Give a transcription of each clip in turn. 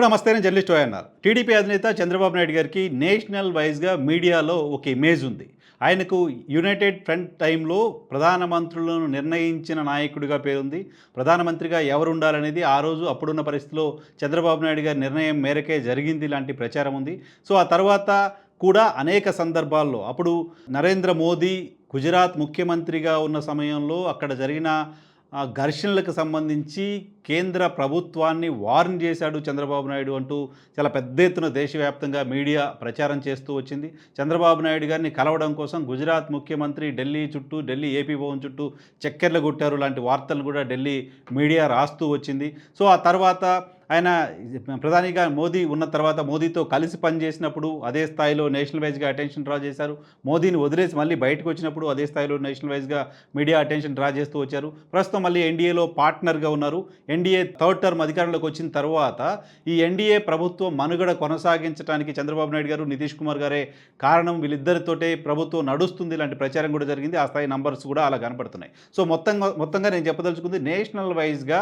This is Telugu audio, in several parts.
హలో నమస్తే నేను జర్నలిస్ట్ అన్నారు టీడీపీ అధినేత చంద్రబాబు నాయుడు గారికి నేషనల్ వైజ్గా మీడియాలో ఒక ఇమేజ్ ఉంది. ఆయనకు యునైటెడ్ ఫ్రంట్ టైంలో ప్రధానమంత్రులను నిర్ణయించిన నాయకుడిగా పేరుంది. ప్రధానమంత్రిగా ఎవరు ఉండాలనేది ఆ రోజు అప్పుడున్న పరిస్థితిలో చంద్రబాబు నాయుడు గారి నిర్ణయం మేరకే జరిగింది లాంటి ప్రచారం ఉంది. సో ఆ తర్వాత కూడా అనేక సందర్భాల్లో అప్పుడు నరేంద్ర మోదీ గుజరాత్ ముఖ్యమంత్రిగా ఉన్న సమయంలో అక్కడ జరిగిన ఘర్షణలకు సంబంధించి కేంద్ర ప్రభుత్వాన్ని వార్న్ చేశాడు చంద్రబాబు నాయుడు అంటూ చాలా పెద్ద ఎత్తున దేశవ్యాప్తంగా మీడియా ప్రచారం చేస్తూ వచ్చింది. చంద్రబాబు నాయుడు గారిని కలవడం కోసం గుజరాత్ ముఖ్యమంత్రి ఢిల్లీ చుట్టూ ఢిల్లీ ఏపీ భవన్ చుట్టూ చక్కెర్లు కొట్టారు లాంటి వార్తలను కూడా ఢిల్లీ మీడియా రాస్తూ వచ్చింది. సో ఆ తర్వాత ఆయన ప్రధానిగా మోదీ ఉన్న తర్వాత మోదీతో కలిసి పనిచేసినప్పుడు అదే స్థాయిలో నేషనల్ వైజ్గా అటెన్షన్ డ్రా చేశారు. మోదీని వదిలేసి మళ్ళీ బయటకు వచ్చినప్పుడు అదే స్థాయిలో నేషనల్ వైజ్గా మీడియా అటెన్షన్ డ్రా చేస్తూ వచ్చారు. ప్రస్తుతం మళ్ళీ ఎన్డీఏలో పార్ట్నర్గా ఉన్నారు. ఎన్డీఏ థర్డ్ టర్మ్ అధికారంలోకి వచ్చిన తర్వాత ఈ ఎన్డీఏ ప్రభుత్వం మనుగడ కొనసాగించడానికి చంద్రబాబు నాయుడు గారు నితీష్ కుమార్ గారే కారణం వీళ్ళిద్దరితోటే ప్రభుత్వం నడుస్తుంది. ఇలాంటి ప్రచారం కూడా జరిగింది. ఆ స్థాయి నంబర్స్ కూడా అలా కనపడుతున్నాయి. సో మొత్తంగా మొత్తంగా నేను చెప్పదలుచుకుంది నేషనల్ వైజ్గా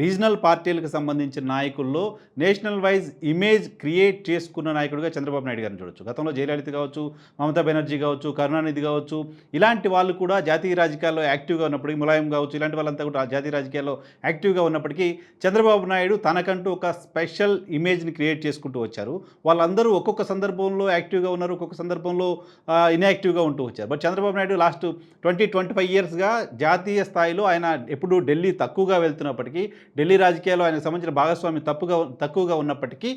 రీజనల్ పార్టీలకు సంబంధించిన నాయకుల్లో నేషనల్ వైజ్ ఇమేజ్ క్రియేట్ చేసుకున్న నాయకుడిగా చంద్రబాబు నాయుడు గారిని చూడొచ్చు. గతంలో జయలలిత కావచ్చు మమతా బెనర్జీ కావచ్చు కరుణానిధి కావచ్చు ఇలాంటి వాళ్ళు కూడా జాతీయ రాజకీయాల్లో యాక్టివ్గా ఉన్నప్పటికీ ములాయం కావచ్చు ఇలాంటి వాళ్ళంతా కూడా జాతీయ రాజకీయాల్లో యాక్టివ్గా ఉన్నప్పటికీ చంద్రబాబు నాయుడు తనకంటూ ఒక స్పెషల్ ఇమేజ్ని క్రియేట్ చేసుకుంటూ వచ్చారు. వాళ్ళందరూ ఒక్కొక్క సందర్భంలో యాక్టివ్గా ఉన్నారు ఒక్కొక్క సందర్భంలో ఇన్యాక్టివ్గా ఉంటూ వచ్చారు. But Chandrababu Naidu last twenty twenty five ఇయర్స్గా జాతీయ స్థాయిలో ఆయన ఎప్పుడూ ఢిల్లీ తక్కువగా వెళ్తున్నప్పటికీ ఢిల్లీ రాజకీయాల్లో ఆయనకు సంబంధించిన భాగస్వామి తప్పుగా తక్కువగా ఉన్నప్పటికీ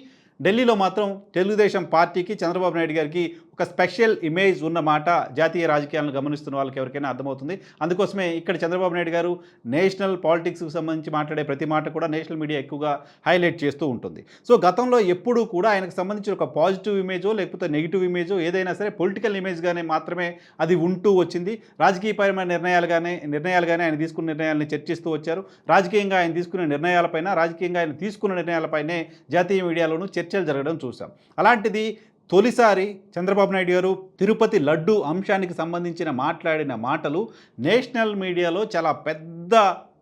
ఢిల్లీలో మాత్రం తెలుగుదేశం పార్టీకి చంద్రబాబు నాయుడు గారికి ఒక స్పెషల్ ఇమేజ్ ఉన్న మాట జాతీయ రాజకీయాలను గమనిస్తున్న వాళ్ళకి ఎవరికైనా అర్థమవుతుంది. అందుకోసమే ఇక్కడ చంద్రబాబు నాయుడు గారు నేషనల్ పాలిటిక్స్కి సంబంధించి మాట్లాడే ప్రతి మాట కూడా నేషనల్ మీడియా ఎక్కువగా హైలైట్ చేస్తూ ఉంటుంది. సో గతంలో ఎప్పుడూ కూడా ఆయనకు సంబంధించిన ఒక పాజిటివ్ ఇమేజో లేకపోతే నెగిటివ్ ఇమేజో ఏదైనా సరే పొలిటికల్ ఇమేజ్గానే మాత్రమే అది ఉంటూ వచ్చింది. రాజకీయపరమైన నిర్ణయాలుగానే నిర్ణయాలుగానే ఆయన తీసుకున్న నిర్ణయాలను చర్చిస్తూ వచ్చారు. రాజకీయంగా ఆయన తీసుకున్న నిర్ణయాలపైన రాజకీయంగా ఆయన తీసుకున్న నిర్ణయాలపైనే జాతీయ మీడియాలోనూ చర్చలు జరగడం చూసాం అలాంటిది తొలిసారి చంద్రబాబు నాయుడు గారు తిరుపతి లడ్డు అంశానికి సంబంధించిన మాట్లాడిన మాటలు నేషనల్ మీడియాలో చాలా పెద్ద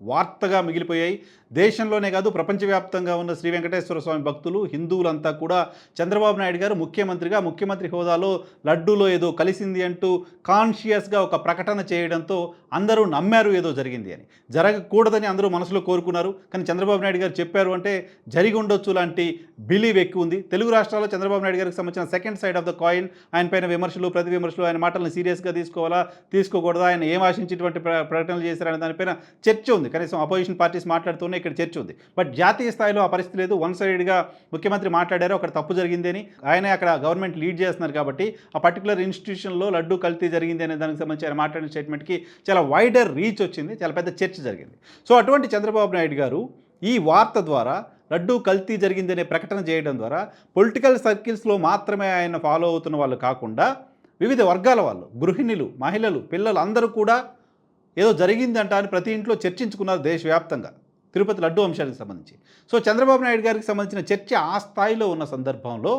వార్తగా మిగిలిపోయాయి. దేశంలోనే కాదు ప్రపంచవ్యాప్తంగా ఉన్న శ్రీ వెంకటేశ్వర స్వామి భక్తులు హిందువులంతా కూడా చంద్రబాబు నాయుడు గారు ముఖ్యమంత్రిగా ముఖ్యమంత్రి హోదాలో లడ్డూలో ఏదో కలిసింది అంటూ కాన్షియస్గా ఒక ప్రకటన చేయడంతో అందరూ నమ్మారు ఏదో జరిగింది అని. జరగకూడదని అందరూ మనసులో కోరుకున్నారు. కానీ చంద్రబాబు నాయుడు గారు చెప్పారు అంటే జరిగి ఉండొచ్చు లాంటి బిలీవ్ ఎక్కువ ఉంది. తెలుగు రాష్ట్రాల్లో చంద్రబాబు నాయుడు గారికి సంబంధించిన second side of the coin ఆయన పైన విమర్శలు ప్రతి విమర్శలు ఆయన మాటలను సీరియస్గా తీసుకోవాలా తీసుకోకూడదా ఆయన ఏం ఆశించేటువంటి ప్ర- ప్రకటనలు చేశారనే దానిపైన చర్చ ఉంది. కనీసం అపోజిషన్ పార్టీస్ మాట్లాడుతూనే ఇక్కడ చర్చ ఉంది. బట్ జాతీయ స్థాయిలో ఆ పరిస్థితి లేదు. వన్ సైడ్గా ముఖ్యమంత్రి మాట్లాడారు. అక్కడ తప్పు జరిగింది అని ఆయనే అక్కడ గవర్నమెంట్ లీడ్ చేస్తున్నారు కాబట్టి ఆ పర్టికులర్ ఇన్స్టిట్యూషన్లో లడ్డు కల్తీ జరిగింది అనే దానికి సంబంధించి ఆయన మాట్లాడిన స్టేట్మెంట్కి చాలా వైడర్ రీచ్ వచ్చింది. చాలా పెద్ద చర్చ జరిగింది. సో అటువంటి చంద్రబాబు నాయుడు గారు ఈ వార్త ద్వారా లడ్డు కల్తీ జరిగిందనే ప్రకటన చేయడం ద్వారా పొలిటికల్ సర్కిల్స్లో మాత్రమే ఆయన ఫాలో అవుతున్న వాళ్ళు కాకుండా వివిధ వర్గాల వాళ్ళు గృహిణులు మహిళలు పిల్లలు అందరూ కూడా ఏదో జరిగిందంట అని ప్రతి ఇంట్లో చర్చించుకున్నారు దేశవ్యాప్తంగా. తిరుపతి లడ్డు అంశానికి సంబంధించి. సో చంద్రబాబు నాయుడు గారికి సంబంధించిన చర్చ ఆ స్థాయిలో ఉన్న సందర్భంలో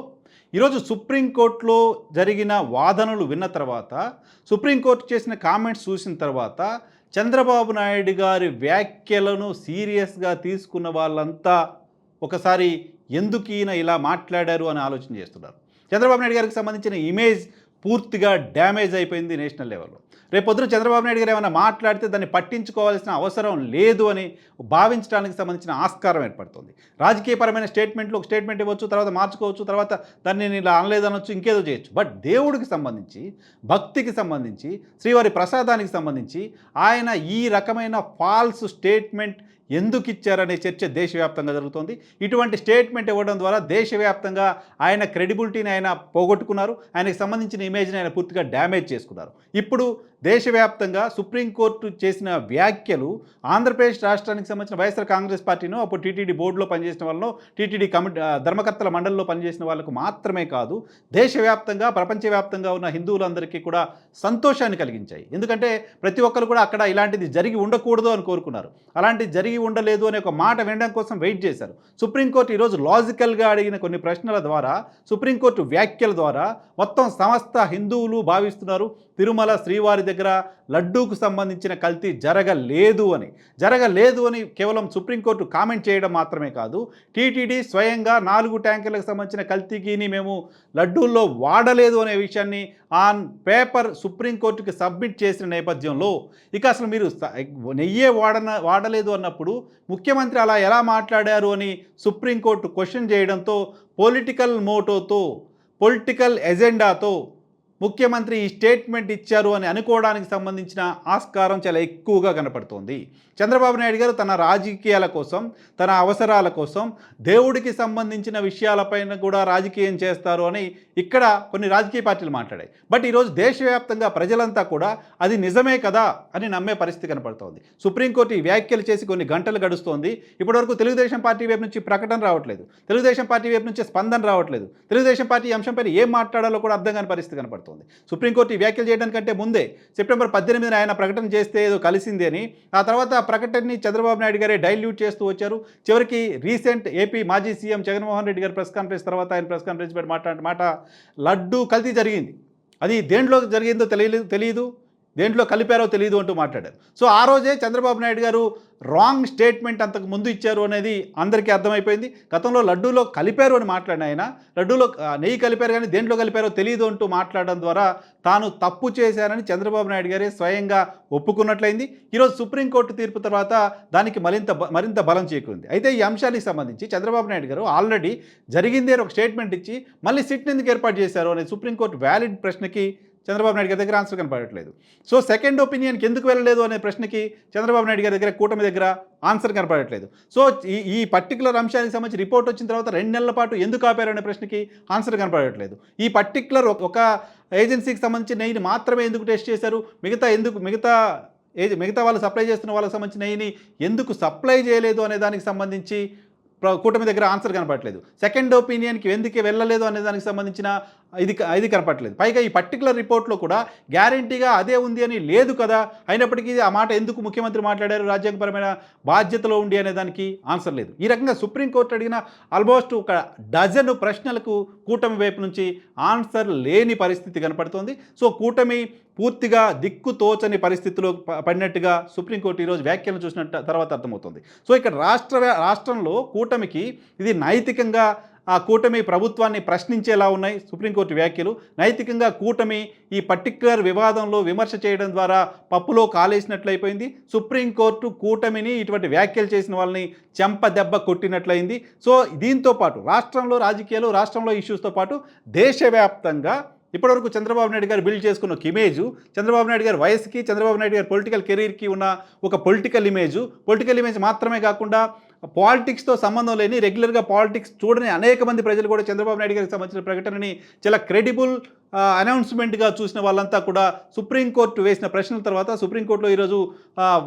ఈరోజు సుప్రీంకోర్టులో జరిగిన వాదనలు విన్న తర్వాత సుప్రీంకోర్టు చేసిన కామెంట్స్ చూసిన తర్వాత చంద్రబాబు నాయుడు గారి వ్యాఖ్యలను సీరియస్గా తీసుకున్న వాళ్ళంతా ఒకసారి ఎందుకు ఈయన ఇలా మాట్లాడారు అని ఆలోచన చేస్తున్నారు. చంద్రబాబు నాయుడు గారికి సంబంధించిన ఇమేజ్ పూర్తిగా డ్యామేజ్ అయిపోయింది నేషనల్ లెవెల్లో రేపొద్దున చంద్రబాబు నాయుడు గారు ఏమైనా మాట్లాడితే దాన్ని పట్టించుకోవాల్సిన అవసరం లేదు అని భావించడానికి సంబంధించిన ఆస్కారం ఏర్పడుతుంది. రాజకీయపరమైన స్టేట్మెంట్లు ఒక స్టేట్మెంట్ ఇవ్వచ్చు తర్వాత మార్చుకోవచ్చు తర్వాత దాన్ని నేను ఇలా అనలేదనొచ్చు ఇంకేదో చేయొచ్చు. బట్ దేవుడికి సంబంధించి భక్తికి సంబంధించి శ్రీవారి ప్రసాదానికి సంబంధించి ఆయన ఈ రకమైన ఫాల్స్ స్టేట్మెంట్ ఎందుకు ఇచ్చారనే చర్చ దేశవ్యాప్తంగా జరుగుతోంది. ఇటువంటి స్టేట్మెంట్ ఇవ్వడం ద్వారా దేశవ్యాప్తంగా ఆయన క్రెడిబిలిటీని ఆయన పోగొట్టుకున్నారు. ఆయనకు సంబంధించిన ఇమేజ్ని ఆయన పూర్తిగా డ్యామేజ్ చేసుకున్నారు. ఇప్పుడు దేశవ్యాప్తంగా సుప్రీంకోర్టు చేసిన వ్యాఖ్యలు ఆంధ్రప్రదేశ్ రాష్ట్రానికి సంబంధించిన వైఎస్ఆర్ కాంగ్రెస్ పార్టీను అప్పుడు టీటీడీ బోర్డులో పనిచేసిన వాళ్ళను టీటీడీ కమిటీ ధర్మకర్తల మండలిలో పనిచేసిన వాళ్ళకు మాత్రమే కాదు దేశవ్యాప్తంగా ప్రపంచవ్యాప్తంగా ఉన్న హిందువులందరికీ కూడా సంతోషాన్ని కలిగించాయి. ఎందుకంటే ప్రతి ఒక్కరు కూడా అక్కడ ఇలాంటిది జరిగి ఉండకూడదు అని కోరుకున్నారు. అలాంటిది జరిగి ఉండలేదు అనే ఒక మాట వినడం కోసం వెయిట్ చేశారు. సుప్రీంకోర్టు ఈరోజు లాజికల్గా అడిగిన కొన్ని ప్రశ్నల ద్వారా సుప్రీంకోర్టు వ్యాఖ్యల ద్వారా మొత్తం సమస్త హిందువులు భావిస్తున్నారు. తిరుమల శ్రీవారి దగ్గర లడ్డూకు సంబంధించిన కల్తీ జరగలేదు అని. జరగలేదు అని కేవలం సుప్రీంకోర్టు కామెంట్ చేయడం మాత్రమే కాదు టీటీడీ స్వయంగా నాలుగు ట్యాంకర్లకు సంబంధించిన కల్తీకిని మేము లడ్డూల్లో వాడలేదు అనే విషయాన్ని ఆన్ పేపర్ సుప్రీంకోర్టుకి సబ్మిట్ చేసిన నేపథ్యంలో ఇక అసలు మీరు నెయ్యే వాడన వాడలేదు అన్నప్పుడు ముఖ్యమంత్రి అలా ఎలా మాట్లాడారు అని సుప్రీంకోర్టు క్వశ్చన్ చేయడంతో పొలిటికల్ మోటోతో పొలిటికల్ ఎజెండాతో ముఖ్యమంత్రి ఈ స్టేట్మెంట్ ఇచ్చారు అని అనుకోవడానికి సంబంధించిన ఆస్కారం చాలా ఎక్కువగా కనపడుతోంది. చంద్రబాబు నాయుడు గారు తన రాజకీయాల కోసం తన అవసరాల కోసం దేవుడికి సంబంధించిన విషయాలపైన కూడా రాజకీయం చేస్తారు అని ఇక్కడ కొన్ని రాజకీయ పార్టీలు మాట్లాడాయి. బట్ ఈరోజు దేశవ్యాప్తంగా ప్రజలంతా కూడా అది నిజమే కదా అని నమ్మే పరిస్థితి కనపడుతోంది. సుప్రీంకోర్టు ఈ వ్యాఖ్యలు చేసి కొన్ని గంటలు గడుస్తోంది. ఇప్పటివరకు తెలుగుదేశం పార్టీ వైపు నుంచి ప్రకటన రావట్లేదు. తెలుగుదేశం పార్టీ వైపు నుంచి స్పందన రావట్లేదు. తెలుగుదేశం పార్టీ అంశంపై అంశంపైన ఏం మాట్లాడాలో కూడా అర్థం కాని పరిస్థితి కనపడుతుంది. సుప్రీంకోర్టు ఈ వ్యాఖ్యలు చేయడానికంటే ముందే సెప్టెంబర్ పద్దెనిమిదిన ఆయన ప్రకటన చేస్తే ఏదో కలిసింది అని ఆ తర్వాత ఆ ప్రకటనని చంద్రబాబు నాయుడు గారే డైల్యూట్ చేస్తూ వచ్చారు. చివరికి రీసెంట్ ఏపీ మాజీ సీఎం జగన్మోహన్ రెడ్డి గారి ప్రెస్ కాన్ఫరెన్స్ తర్వాత ఆయన ప్రెస్ కాన్ఫరెన్స్ పెట్టి మాట్లాడిన మాట లడ్డు కల్తీ జరిగింది. అది దేంట్లో జరిగిందో తెలియలేదు తెలియదు. దేంట్లో కలిపారో తెలియదు అంటూ మాట్లాడారు. సో ఆ రోజే చంద్రబాబు నాయుడు గారు రాంగ్ స్టేట్మెంట్ అంతకు ముందు ఇచ్చారు అనేది అందరికీ అర్థమైపోయింది. గతంలో లడ్డూలో కలిపారు అని మాట్లాడిన ఆయన లడ్డూలో నెయ్యి కలిపారు కానీ దేంట్లో కలిపారో తెలియదు అంటూ మాట్లాడడం ద్వారా తాను తప్పు చేశానని చంద్రబాబు నాయుడు గారే స్వయంగా ఒప్పుకున్నట్లయింది. ఈరోజు సుప్రీంకోర్టు తీర్పు తర్వాత దానికి మరింత మరింత బలం చేకూరింది. అయితే ఈ అంశానికి సంబంధించి చంద్రబాబు నాయుడు గారు ఆల్రెడీ జరిగిందే ఒక స్టేట్మెంట్ ఇచ్చి మళ్ళీ సిట్ని ఎందుకు ఏర్పాటు చేశారు అనే సుప్రీంకోర్టు వ్యాలిడ్ ప్రశ్నకి చంద్రబాబు నాయుడు గారి దగ్గర ఆన్సర్ కనపడట్లేదు. సో సెకండ్ ఒపీనియన్కి ఎందుకు వెళ్ళలేదు అనే ప్రశ్నకి చంద్రబాబు నాయుడు గారి దగ్గర కూటమి దగ్గర ఆన్సర్ కనపడట్లేదు. సో ఈ ఈ పర్టికులర్ అంశానికి సంబంధించి రిపోర్ట్ వచ్చిన తర్వాత రెండు నెలల పాటు ఎందుకు ఆపారు అనే ప్రశ్నకి ఆన్సర్ కనపడట్లేదు. ఈ పర్టికులర్ ఒక ఏజెన్సీకి సంబంధించి నెయ్యిని మాత్రమే ఎందుకు టెస్ట్ చేశారు? మిగతా ఎందుకు మిగతా ఏది మిగతా వాళ్ళు సప్లై చేస్తున్న వాళ్ళకి సంబంధించిన నెయ్యిని ఎందుకు సప్లై చేయలేదు అనే దానికి సంబంధించి కూటమి దగ్గర ఆన్సర్ కనపడట్లేదు. సెకండ్ ఒపీనియన్కి ఎందుకు వెళ్ళలేదు అనే దానికి సంబంధించిన ఇది ఇది కనపట్లేదు పైగా ఈ పర్టికులర్ రిపోర్ట్లో కూడా గ్యారంటీగా అదే ఉంది అని లేదు కదా. అయినప్పటికీ ఆ మాట ఎందుకు ముఖ్యమంత్రి మాట్లాడారు? రాజ్యాంగపరమైన బాధ్యతలో ఉండి అనే దానికి ఆన్సర్ లేదు. ఈ రకంగా సుప్రీంకోర్టు అడిగిన ఆల్మోస్ట్ ఒక డజన్ ప్రశ్నలకు కూటమి వైపు నుంచి ఆన్సర్ లేని పరిస్థితి కనపడుతోంది. సో కూటమి పూర్తిగా దిక్కు తోచని పరిస్థితిలో పడినట్టుగా సుప్రీంకోర్టు ఈరోజు వ్యాఖ్యలు చూసినట్టు తర్వాత అర్థమవుతుంది. సో ఇక్కడ రాష్ట్ర రాష్ట్రంలో కూటమికి ఇది నైతికంగా ఆ కూటమి ప్రభుత్వాన్ని ప్రశ్నించేలా ఉన్నాయి సుప్రీంకోర్టు వ్యాఖ్యలు. నైతికంగా కూటమి ఈ పర్టిక్యులర్ వివాదంలో విమర్శ చేయడం ద్వారా పప్పులో కాలేసినట్లయిపోయింది సుప్రీంకోర్టు కూటమిని ఇటువంటి వ్యాఖ్యలు చేసిన వాళ్ళని చెంప దెబ్బ కొట్టినట్లయింది. సో దీంతో పాటు రాష్ట్రంలో రాజకీయాలు రాష్ట్రంలో ఇష్యూస్తో పాటు దేశవ్యాప్తంగా ఇప్పటివరకు చంద్రబాబు నాయుడు గారు బిల్డ్ చేసుకున్న ఒక ఇమేజ్ చంద్రబాబు నాయుడు గారి వయసుకి చంద్రబాబు నాయుడు గారి పొలిటికల్ కెరీర్కి ఉన్న ఒక పొలిటికల్ ఇమేజ్ పొలిటికల్ ఇమేజ్ మాత్రమే కాకుండా పాలిటిక్స్తో సంబంధం లేని రెగ్యులర్గా పాలిటిక్స్ చూడని అనేక మంది ప్రజలు కూడా చంద్రబాబు నాయుడు గారికి సంబంధించిన ప్రకటనని చాలా క్రెడిబుల్ అనౌన్స్మెంట్గా చూసిన వాళ్ళంతా కూడా సుప్రీంకోర్టు వేసిన ప్రశ్నల తర్వాత సుప్రీంకోర్టులో ఈరోజు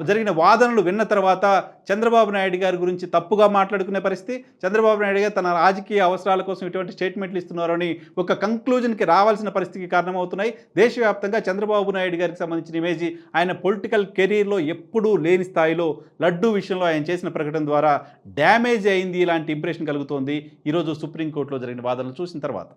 జరిగిన వాదనలు విన్న తర్వాత చంద్రబాబు నాయుడు గారి గురించి తప్పుగా మాట్లాడుకునే పరిస్థితి. చంద్రబాబు నాయుడు గారు తన రాజకీయ అవసరాల కోసం ఇటువంటి స్టేట్మెంట్లు ఇస్తున్నారని ఒక కంక్లూజన్కి రావాల్సిన పరిస్థితికి కారణమవుతున్నాయి. దేశవ్యాప్తంగా చంద్రబాబు నాయుడు గారికి సంబంధించిన ఇమేజ్ ఆయన పొలిటికల్ కెరీర్లో ఎప్పుడూ లేని స్థాయిలో లడ్డూ విషయంలో ఆయన చేసిన ప్రకటన ద్వారా డ్యామేజ్ అయింది. ఇలాంటి ఇంప్రెషన్ కలుగుతోంది. ఈరోజు సుప్రీంకోర్టులో జరిగిన వాదనలు చూసిన తర్వాత.